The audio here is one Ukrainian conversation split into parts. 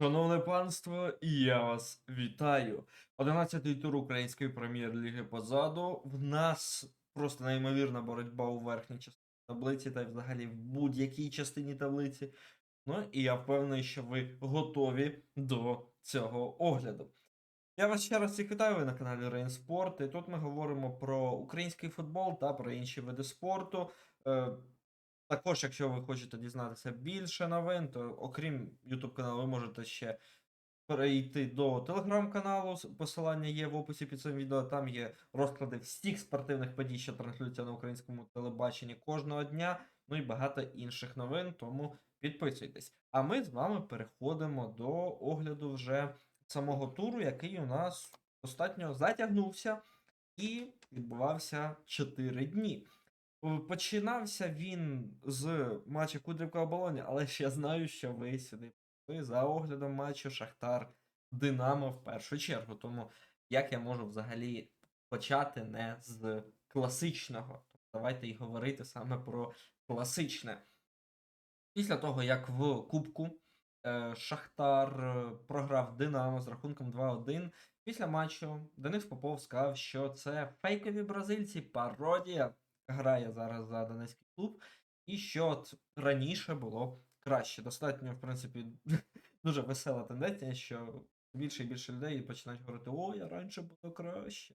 Шановне панство, і я вас вітаю. 11-й тур української прем'єр-ліги позаду. В нас просто неймовірна боротьба у верхній частині таблиці та взагалі в будь-якій частині таблиці. Ну і я впевнений, що ви готові до цього огляду. Я вас ще раз всіх вітаю, ви на каналі Sport, і тут ми говоримо про український футбол та про інші види спорту. Також, якщо ви хочете дізнатися більше новин, то окрім YouTube каналу, ви можете ще перейти до телеграм-каналу. Посилання є в описі під цим відео. Там є розклади всіх спортивних подій, що транслюються на українському телебаченні кожного дня. Ну і багато інших новин. Тому підписуйтесь. А ми з вами переходимо до огляду вже самого туру, який у нас достатньо затягнувся і відбувався 4 дні. Е, Починався він з матчу Кудрівка оболоні, але ж я знаю, що ви сюди прийшли за оглядом матчу Шахтар Динамо в першу чергу. Тому як я можу взагалі почати не з класичного? Давайте і говорити саме про класичне. Після того, як в Кубку е, Шахтар програв Динамо з рахунком 2-1. Після матчу Денис Попов сказав, що це фейкові бразильці, пародія грає зараз за Донецький клуб, і що раніше було краще. Достатньо, в принципі, дуже весела тенденція, що більше і більше людей починають говорити: о, я раніше було краще.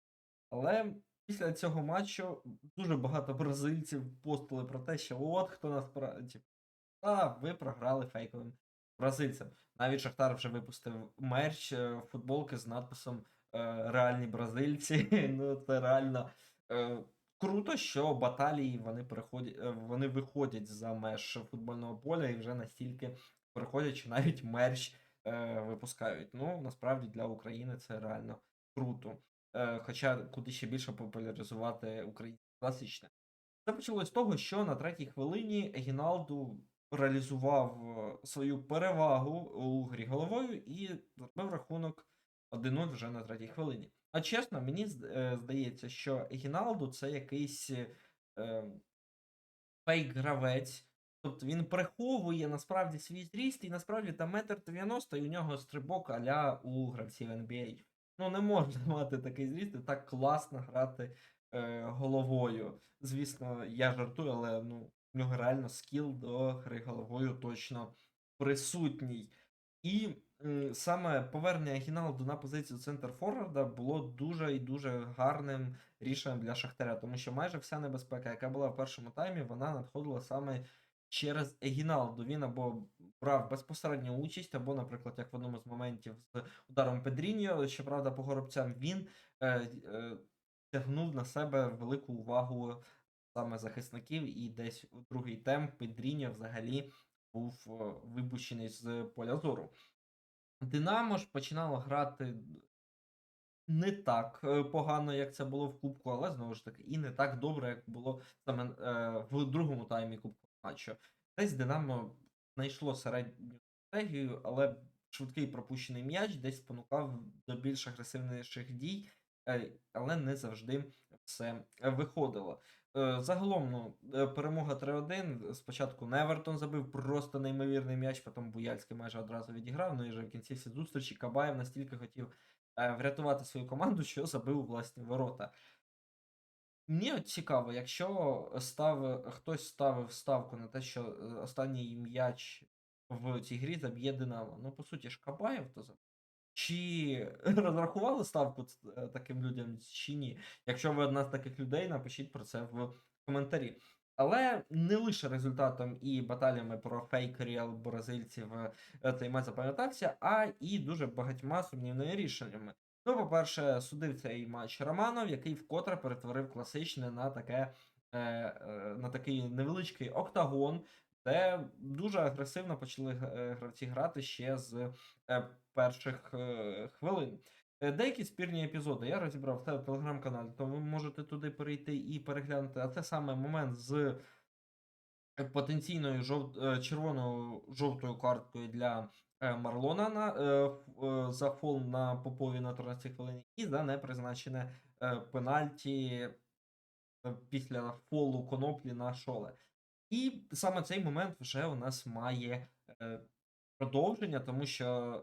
Але після цього матчу дуже багато бразильців постили про те, що от хто насправді. А, ви програли фейковим бразильцям. Навіть Шахтар вже випустив мерч, е, футболки з надписом е, Реальні бразильці. Ну, це реально е, круто, що баталії вони переходять, е, вони виходять за меж футбольного поля і вже настільки переходять, що навіть мерч е, випускають. Ну, насправді для України це реально круто. Е, хоча куди ще більше популяризувати українське класичне. Це почалось з того, що на третій хвилині Гіналду реалізував е, свою перевагу у грі головою і зробив рахунок 1-0 вже на третій хвилині. А чесно, мені е, здається, що Гіналду це якийсь е, фейк-гравець. Тобто він приховує насправді свій зріст, і насправді там метр 90 і у нього стрибок аля у гравців NBA. Ну, не можна мати такий зріст і так класно грати е, головою. Звісно, я жартую, але ну, в нього реально скіл до гри головою точно присутній. І саме повернення Гіналду на позицію центр Форварда було дуже і дуже гарним рішенням для Шахтаря, тому що майже вся небезпека, яка була в першому таймі, вона надходила саме через Егіналду. Він або брав безпосередню участь, або, наприклад, як в одному з моментів з ударом Педріньо, щоправда, по горобцям він е, е, тягнув на себе велику увагу саме захисників, і десь у другий темп Педріньо взагалі був е, випущений з поля зору. Динамо ж починало грати не так е, погано, як це було в Кубку, але знову ж таки, і не так добре, як було саме е, в другому таймі Кубку матчу. Десь Динамо знайшло середню стратегію, але швидкий пропущений м'яч десь спонукав до більш агресивніших дій, е, але не завжди все виходило. Е, Загалом, ну, е, перемога 3-1. Спочатку Невертон забив просто неймовірний м'яч, потім Буяльський майже одразу відіграв. Ну і вже в кінці всі зустрічі Кабаєв настільки хотів е, врятувати свою команду, що забив власні ворота. Мені цікаво, якщо став, хтось ставив ставку на те, що останній м'яч в цій грі заб'є Динамо. Ну, по суті, ж Кабаєв то забив. Чи розрахували ставку е, таким людям, чи ні? Якщо ви одна з таких людей, напишіть про це в коментарі. Але не лише результатом і баталіями про фейк реал бразильців е, цей матч запам'ятався, а і дуже багатьма сумнівними рішеннями. Ну, по-перше, судив цей матч Романов, який вкотре перетворив класичне на таке е, на такий невеличкий октагон, де дуже агресивно почали гравці грати ще з перших е, хвилин. Е, Деякі спірні епізоди я розібрав в телеграм-каналі, то ви можете туди перейти і переглянути. А це саме момент з е, потенційною жов... червоною жовтою карткою для Марлона на, за фол на Попові на 13 хвилині і за непризначене пенальті після фолу коноплі на шоле. І саме цей момент вже у нас має продовження, тому що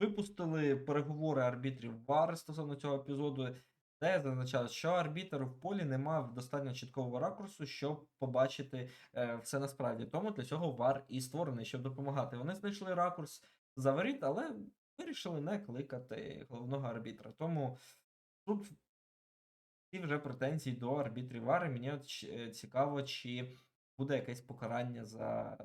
випустили переговори арбітрів ВАР стосовно цього епізоду, де зазначалось, що арбітр в полі не мав достатньо чіткого ракурсу, щоб побачити е, все насправді. Тому для цього ВАР і створений, щоб допомагати. Вони знайшли ракурс за воріт, але вирішили не кликати головного арбітра. Тому тут ці вже претензії до арбітрів ВАР. І Мені е, цікаво, чи буде якесь покарання за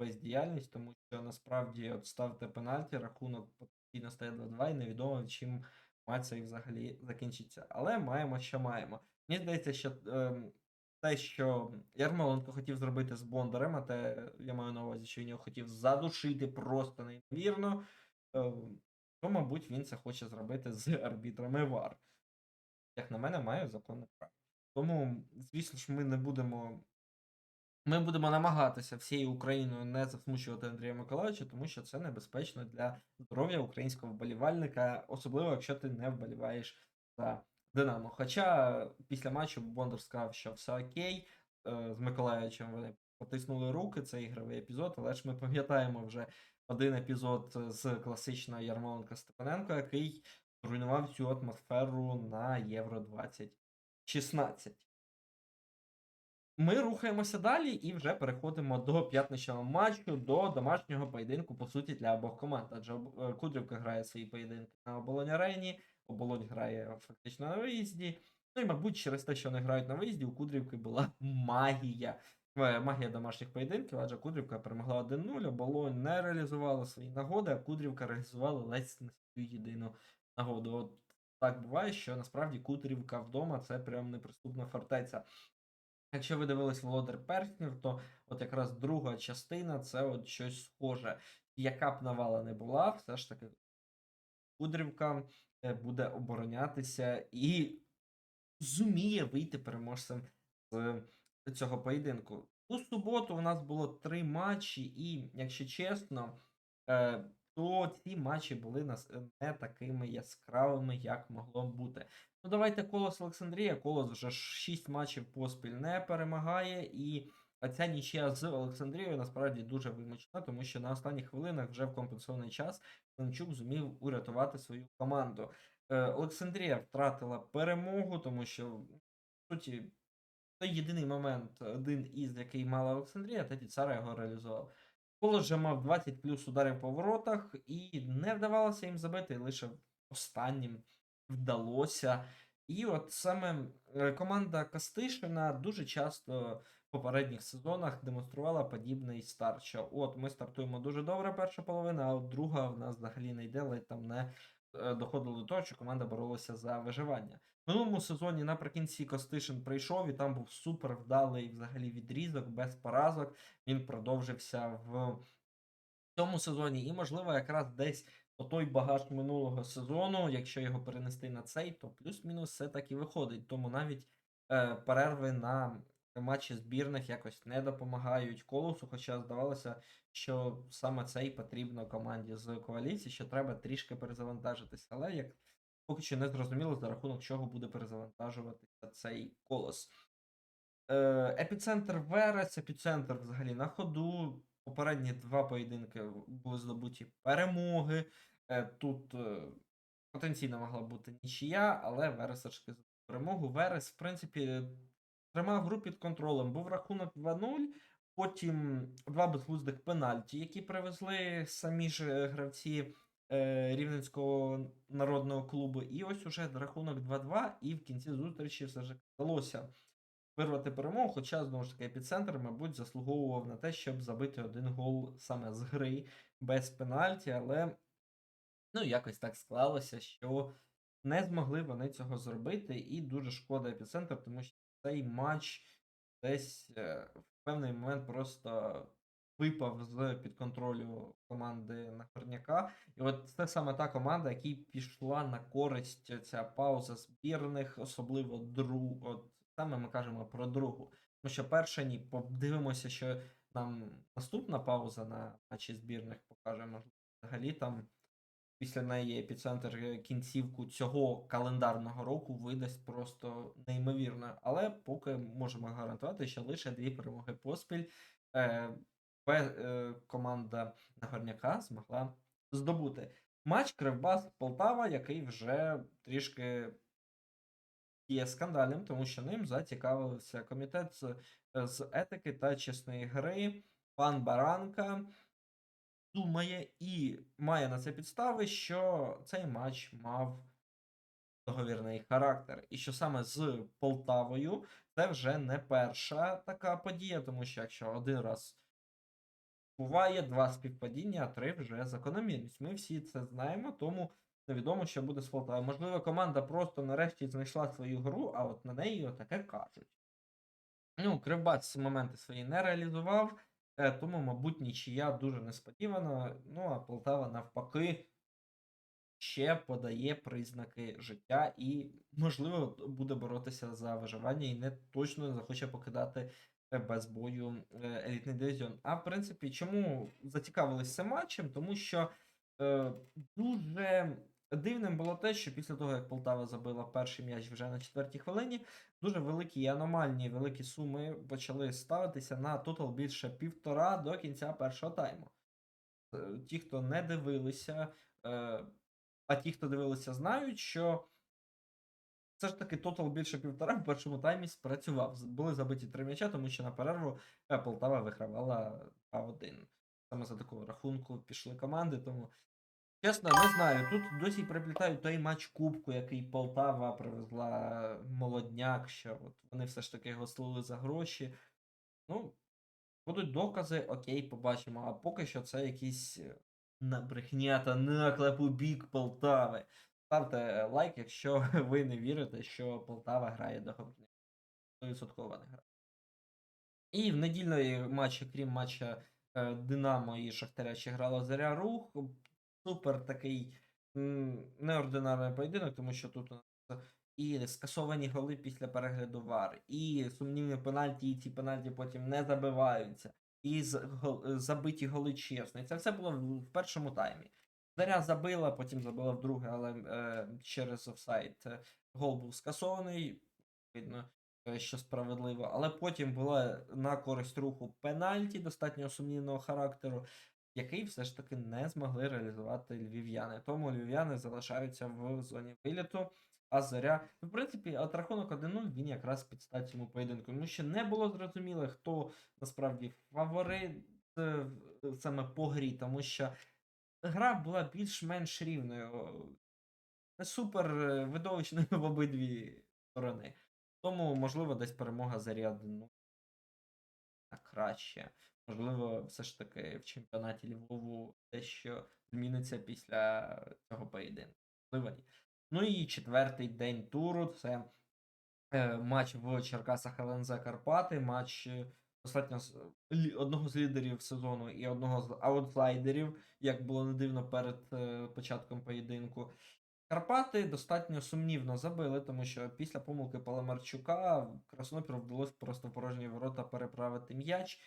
бездіяльність, тому що насправді от ставте пенальті, рахунок постійно стає 2-2, і невідомо чим матч цей взагалі закінчиться. Але маємо, що маємо. Мені здається, що ем, те, що Ярмоленко хотів зробити з Бондарем, а те я маю на увазі, що він його хотів задушити просто неймовірно, ем, то, мабуть, він це хоче зробити з арбітрами ВАР. Як на мене, має законне право. Тому, звісно ж, ми не будемо. Ми будемо намагатися всією Україною не засмучувати Андрія Миколаївича, тому що це небезпечно для здоров'я українського вболівальника, особливо якщо ти не вболіваєш за Динамо. Хоча після матчу Бондар сказав, що все окей, е, з Миколаївичем вони потиснули руки, це ігровий епізод, але ж ми пам'ятаємо вже один епізод з класичного Ярмоленка Степаненко, який зруйнував цю атмосферу на Євро 2016. Ми рухаємося далі і вже переходимо до п'ятничного матчу, до домашнього поєдинку, по суті, для обох команд. Адже е, Кудрівка грає свої поєдинки на оболонь арені, оболонь грає фактично на виїзді. Ну і, мабуть, через те, що вони грають на виїзді, у Кудрівки була магія. Е, Магія домашніх поєдинків, адже Кудрівка перемогла 1-0, оболонь не реалізувала свої нагоди, а Кудрівка реалізувала ледь не свою єдину нагоду. От так буває, що насправді Кудрівка вдома це прям неприступна фортеця. Якщо ви дивились Володар Перснів, то от якраз друга частина це от щось схоже. Яка б навала не була, все ж таки Кудрівка е, буде оборонятися і зуміє вийти переможцем з цього поєдинку. У суботу у нас було три матчі, і, якщо чесно, е, то ці матчі були не такими яскравими, як могло б бути. Ну, давайте Колос Олександрія. Колос вже 6 матчів поспіль не перемагає, і ця нічия з Олександрією насправді дуже вимучена, тому що на останніх хвилинах вже в компенсований час Климчук зумів урятувати свою команду. Е, Олександрія втратила перемогу, тому що, в суті, той єдиний момент, один із який мала Олександрія, тоді Цара його реалізував. Колос же мав 20 плюс ударів по воротах, і не вдавалося їм забити, лише останнім вдалося. І от саме е, команда Кастишина дуже часто в попередніх сезонах демонструвала подібний старт. Що от ми стартуємо дуже добре перша половина, а от друга в нас взагалі не йде, ледь там не доходило до того, що команда боролася за виживання. В минулому сезоні наприкінці Костишин прийшов, і там був супер вдалий взагалі відрізок без поразок. Він продовжився в цьому сезоні, і, можливо, якраз десь по той багаж минулого сезону, якщо його перенести на цей, то плюс-мінус все так і виходить. Тому навіть е, перерви на матчі збірних якось не допомагають колосу, хоча здавалося, що саме цей потрібно команді з коаліції, що треба трішки перезавантажитися. Але як поки що не зрозуміло, за рахунок чого буде перезавантажуватися цей колос. Е, Епіцентр Верес, епіцентр взагалі на ходу. Попередні два поєдинки були здобуті перемоги. Е, Тут е, потенційно могла бути нічия, але Верес таки перемогу. Верес, в принципі, тримав гру під контролем. Був рахунок 2-0, потім два безглуздих пенальті, які привезли самі ж е, гравці е, Рівненського народного клубу. І ось уже рахунок 2-2, і в кінці зустрічі все ж вдалося вирвати перемогу, хоча, знову ж таки, епіцентр, мабуть, заслуговував на те, щоб забити один гол саме з гри без пенальті, але ну, якось так склалося, що не змогли вони цього зробити, і дуже шкода епіцентр, тому що цей матч десь е, в певний момент просто випав з під контролю команди Нагорняка. І от це саме та команда, якій пішла на користь ця пауза збірних, особливо друг. От саме ми кажемо про другу. Тому що перша ні, подивимося, що нам наступна пауза на матчі збірних покаже. Можливо, взагалі там після неї епіцентр е, кінцівку цього календарного року видасть просто неймовірно. Але поки можемо гарантувати, що лише дві перемоги поспіль. Е, е, команда Нагорняка змогла здобути. Матч Кривбас Полтава, який вже трішки є скандальним, тому що ним зацікавився комітет з, з етики та чесної гри. Пан Баранка думає і має на це підстави, що цей матч мав договірний характер. І що саме з Полтавою це вже не перша така подія, тому що якщо один раз буває два співпадіння, а три вже закономірність. Ми всі це знаємо, тому невідомо, що буде з Полтавою. Можливо, команда просто нарешті знайшла свою гру, а от на неї отаке кажуть. Ну, Кривбас моменти свої не реалізував, тому, мабуть, нічия дуже несподівано. Ну, а Полтава навпаки ще подає признаки життя і, можливо, буде боротися за виживання і не точно захоче покидати без бою е, елітний дивізіон. А в принципі, чому зацікавились цим матчем? Тому що е, дуже дивним було те, що після того, як Полтава забила перший м'яч вже на четвертій хвилині, дуже великі і аномальні великі суми почали ставитися на тотал більше півтора до кінця першого тайму. Е, Ті, хто не дивилися, е, а ті, хто дивилися, знають, що все ж таки тотал більше півтора в першому таймі спрацював. Були забиті три м'яча, тому що на перерву е, Полтава вигравала 2-1. Саме за такого рахунку пішли команди, тому. Чесно, не знаю. Тут досі приплітають той матч Кубку, який Полтава привезла молодняк, що от вони все ж таки його слили за гроші. Ну, будуть докази, окей, побачимо. А поки що це якісь е, на брехня та наклеп у бік Полтави. Ставте е, лайк, якщо ви не вірите, що Полтава грає до. 100% не грає. І в недільної матчі, крім матча е, Динамо і Шахтаря, ще грала Заря Рух. Супер такий неординарний поєдинок, тому що тут і скасовані голи після перегляду ВАР, і сумнівні пенальті, і ці пенальті потім не забиваються, і е, забиті голи чесно. І це все було в, першому таймі. Заря забила, потім забила вдруге, але е, через офсайд е, гол був скасований. Видно, е, що справедливо. Але потім була на користь руху пенальті достатньо сумнівного характеру, який все ж таки не змогли реалізувати львів'яни. Тому львів'яни залишаються в зоні виліту. А заря, ну, в принципі, от рахунок 1-0 він якраз під стать цьому поєдинку. Тому що не було зрозуміло, хто насправді фаворит е, саме по грі, тому що гра була більш-менш рівною. Не супер е, видовищною в обидві сторони. Тому, можливо, десь перемога зарі 1 на краще. Можливо, все ж таки в чемпіонаті Львову дещо зміниться після цього поєдинку. Ну і четвертий день туру це е, матч в Черкасах ЛНЗ Карпати, матч е, достатньо одного з лідерів сезону і одного з аутсайдерів, як було не дивно перед е, початком поєдинку. Карпати достатньо сумнівно забили, тому що після помилки Паламарчука Краснопіру вдалося просто порожні ворота переправити м'яч.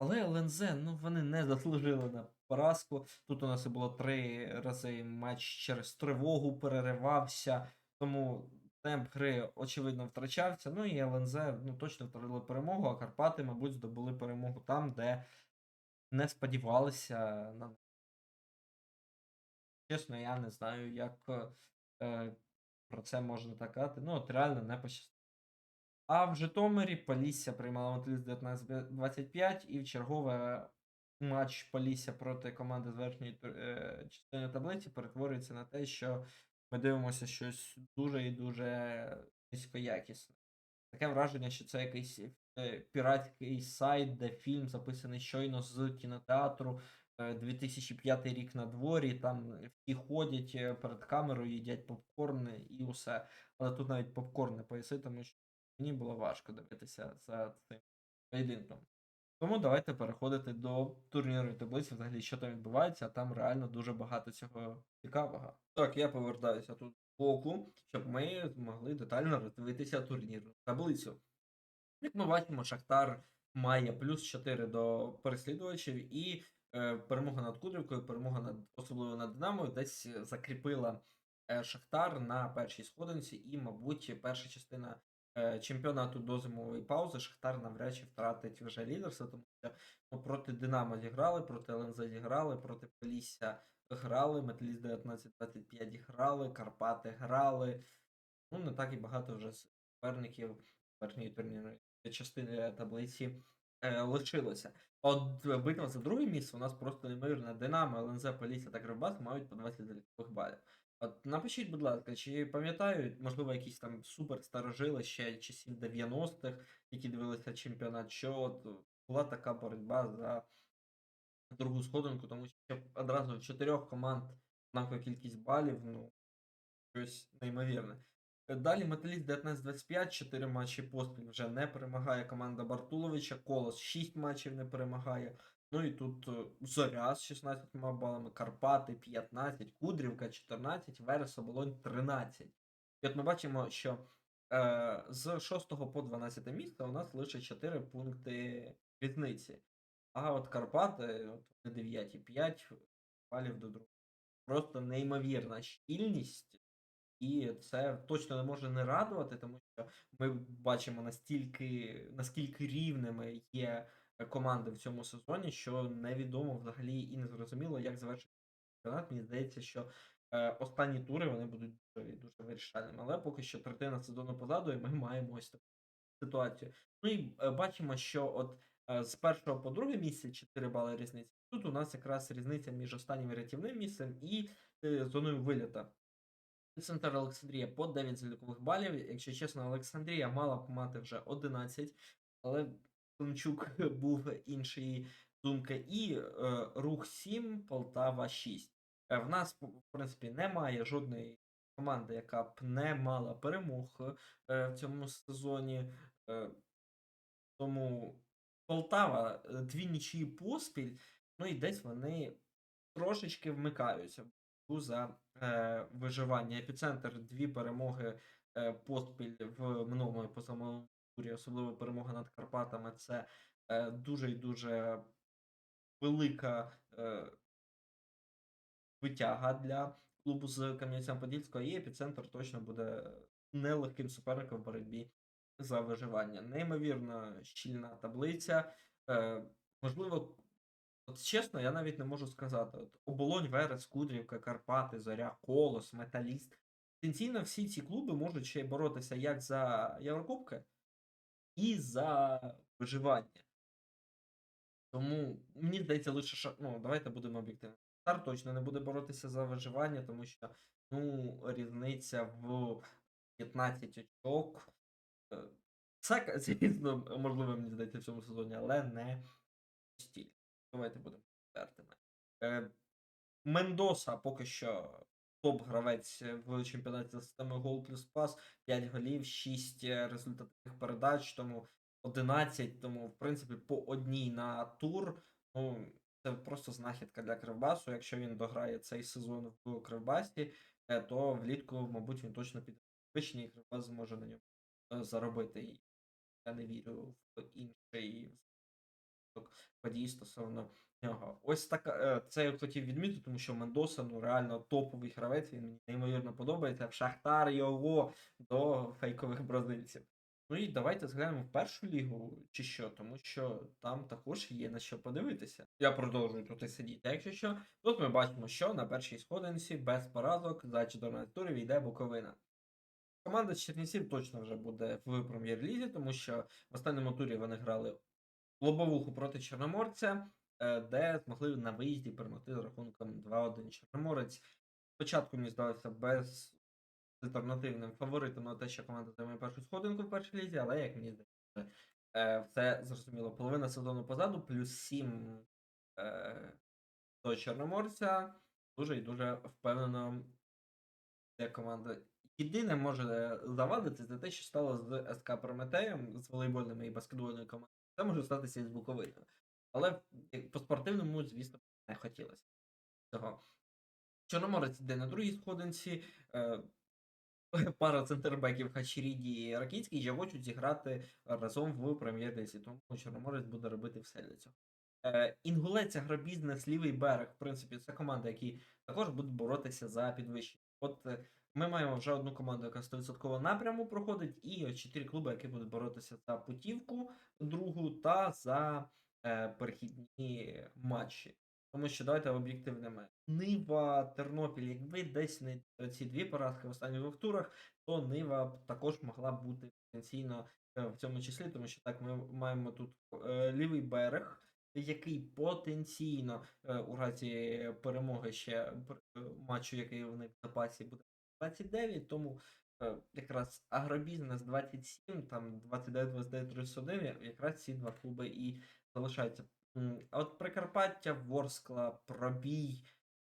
Але ЛНЗ, ну вони не заслужили на поразку. Тут у нас було три рази матч через тривогу переривався, тому темп гри очевидно втрачався. Ну і ЛНЗ ну, точно втратили перемогу, а Карпати, мабуть, здобули перемогу там, де не сподівалися на. Чесно, я не знаю, як е, про це можна так казати. Ну, от реально не пощастило. А в Житомирі Полісся приймала Металіст 19-25 і в чергове матч Полісся проти команди з верхньої е, частини таблиці перетворюється на те, що ми дивимося щось дуже і дуже низькоякісне. Таке враження, що це якийсь е, піратський сайт, де фільм записаний щойно з кінотеатру. е, 2005 рік на дворі, там всі ходять е, перед камерою, їдять попкорн і усе. Але тут навіть попкорн не поїси, тому що мені було важко дивитися за цим поєдинком. Тому давайте переходити до турнірної таблиці, взагалі, що там відбувається, а там реально дуже багато цього цікавого. Так, я повертаюся тут боку, щоб ми змогли детально роздивитися турнірну таблицю. Як ми бачимо, Шахтар має плюс 4 до переслідувачів і е, перемога над Кудрівкою, перемога над особливо над Динамою десь закріпила е, Шахтар на першій сходинці, і, мабуть, перша частина чемпіонату до зимової паузи Шахтар навряд чи втратить вже лідерство, тому що ну, проти Динамо зіграли, проти ЛНЗ зіграли, проти Полісся грали, Металіст 19-25 грали, Карпати грали. Ну, не так і багато вже суперників верхньої турнірної частини таблиці е, лишилося. От е, битва за друге місце у нас просто неймовірна. Динамо, ЛНЗ, Полісся та Кривбас мають по 20 залікових балів. От напишіть, будь ласка, чи пам'ятають, можливо, якісь там супер старожили ще часів 90-х, які дивилися чемпіонат, що от була така боротьба за другу сходинку, тому що одразу чотирьох команд однакова кількість балів, ну, щось неймовірне. Далі Металіст 19-25, 4 матчі поспіль вже не перемагає команда Бартуловича, Колос 6 матчів не перемагає. Ну і тут е, Зоря з 16 балами, Карпати 15, Кудрівка 14, Верес Оболонь 13. І от ми бачимо, що е, з 6 по 12 місце у нас лише 4 пункти різниці. А от Карпати, от вони 9 5 балів до другого. Просто неймовірна щільність. І це точно не може не радувати, тому що ми бачимо настільки, наскільки рівними є команди в цьому сезоні, що невідомо взагалі і не зрозуміло, як завершити чемпіонат. Мені здається, що е, останні тури вони будуть дуже, дуже вирішальними. Але поки що третина сезону позаду, і ми маємо ось таку ситуацію. Ну і е, бачимо, що от е, з першого по друге місце 4 бали різниці. Тут у нас якраз різниця між останнім рятівним місцем і зоною виліта. Центр Олександрія по 9 залікових балів. Якщо чесно, Олександрія мала б мати вже 11, але Томчук був іншої думки. І е, рух 7, Полтава 6. Е, в нас, в принципі, немає жодної команди, яка б не мала перемог е, в цьому сезоні. Е, тому Полтава е, дві нічиї поспіль, ну і десь вони трошечки вмикаються за е, виживання. Епіцентр дві перемоги е, поспіль в минулому і позаминулому турі, особливо перемога над Карпатами. Це е, дуже і дуже велика е, витяга для клубу з Кам'янця-Подільського, і епіцентр точно буде нелегким суперником в боротьбі за виживання. Неймовірно щільна таблиця. Е, можливо, от чесно, я навіть не можу сказати. От, Оболонь, Верес, Кудрівка, Карпати, Зоря, Колос, Металіст. Потенційно всі ці клуби можуть ще й боротися як за Єврокубки і за виживання. Тому мені здається, лише ша... ну, давайте будемо об'єктивними. Шахтар точно не буде боротися за виживання, тому що ну, різниця в 15 очок. е, Це, звісно, можливо, мені здається, в цьому сезоні, але не стіль. Давайте будемо відвертими. Е, Мендоса поки що топ-гравець в чемпіонаті за системою гол плюс пас, 5 голів, 6 результативних передач, тому 11, тому, в принципі, по одній на тур. Ну, це просто знахідка для Кривбасу. Якщо він дограє цей сезон в Кривбасі, е, то влітку, мабуть, він точно піде підвищення, і Кривбас зможе на ньому е, заробити. Я не вірю в інший подій стосовно нього. Ось така е, це я хотів відмітити, тому що Мендоса ну реально топовий гравець. Він мені неймовірно подобається. В Шахтар його до фейкових бразильців. Ну і давайте зглянемо в першу лігу чи що, тому що там також є на що подивитися. Я продовжую тут і сидіти. Якщо що, тут ми бачимо, що на першій сходинці без поразок за 14 турів йде Буковина. Команда з Чернівців точно вже буде в прем'єр-лізі, тому що в останньому турі вони грали лобовуху проти Чорноморця, е, де змогли на виїзді перемогти з рахунком 2-1 Чорноморець. Спочатку мені здалося без альтернативним фаворитом на те, що команда займає першу сходинку в першій лізі, але як мені здається, е, все зрозуміло. Половина сезону позаду, плюс 7 е, до Чорноморця. Дуже і дуже впевнено для команди. Єдине може завадити це те, що стало з СК Прометеєм, з волейбольними і баскетбольною командою. Це може статися і з Буковиною. Але по спортивному, звісно, не хотілося цього. Чорноморець йде на другій сходинці. Е, пара центрбеків Хачеріді і Ракітський вже хочуть зіграти разом в прем'єр-лізі, тому Чорноморець буде робити все для цього. Е, Інгулець, агробізнес, лівий берег, в принципі, це команда, які також будуть боротися за підвищення. От е, ми маємо вже одну команду, яка 100% напряму проходить, і чотири клуби, які будуть боротися за путівку другу та за е, перехідні матчі. Тому що давайте об'єктивними. Нива, Тернопіль, якби десь не ці дві поразки в останніх двох турах, то Нива також могла бути потенційно е, в цьому числі, тому що так ми маємо тут е, лівий берег, який потенційно е, у разі перемоги ще е, матчу, який у них в запасі буде 29, тому е, якраз агробізнес 27, там 29, 29, 31, якраз ці два клуби і залишаються. А от Прикарпаття, Ворскла, Пробій,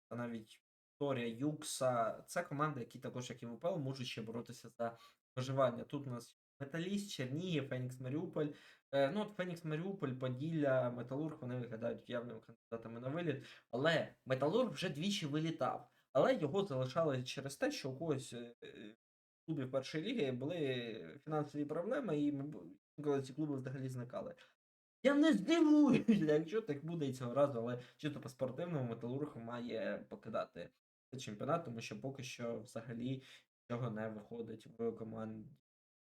та навіть Вікторія, Юкса це команди, які також, як і в можуть ще боротися за виживання. Тут у нас Металіст, Чернігів, Фенікс Маріуполь. Е, ну, от Фенікс Маріуполь, Поділля, Металург, вони виглядають явними кандидатами на виліт. Але Металург вже двічі вилітав. Але його залишали через те, що у когось е, е, клубів першої ліги були фінансові проблеми, і коли ці клуби взагалі зникали. Я не здивуюся, якщо так буде і цього разу, але чисто по спортивному металург має покидати чемпіонат, тому що поки що взагалі нічого не виходить в команді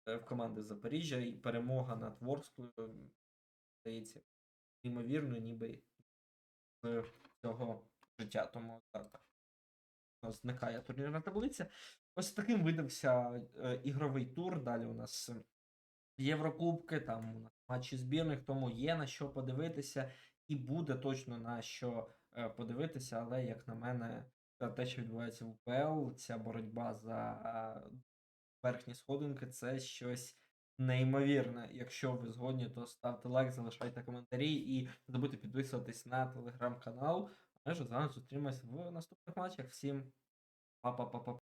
в команди Запоріжжя, і перемога над Ворсклою здається неймовірно, ніби з цього життя. Тому так. Зникає турнірна таблиця. Ось таким видався е, ігровий тур. Далі у нас Єврокубки, там у нас матчі збірних, тому є на що подивитися, і буде точно на що е, подивитися, але, як на мене, е, те, що відбувається в УПЛ, ця боротьба за е, верхні сходинки, це щось неймовірне. Якщо ви згодні, то ставте лайк, залишайте коментарі і не забудьте підписуватись на телеграм-канал. А ми ж з вами зустрінемось в наступних матчах. Всім па-па-па-па.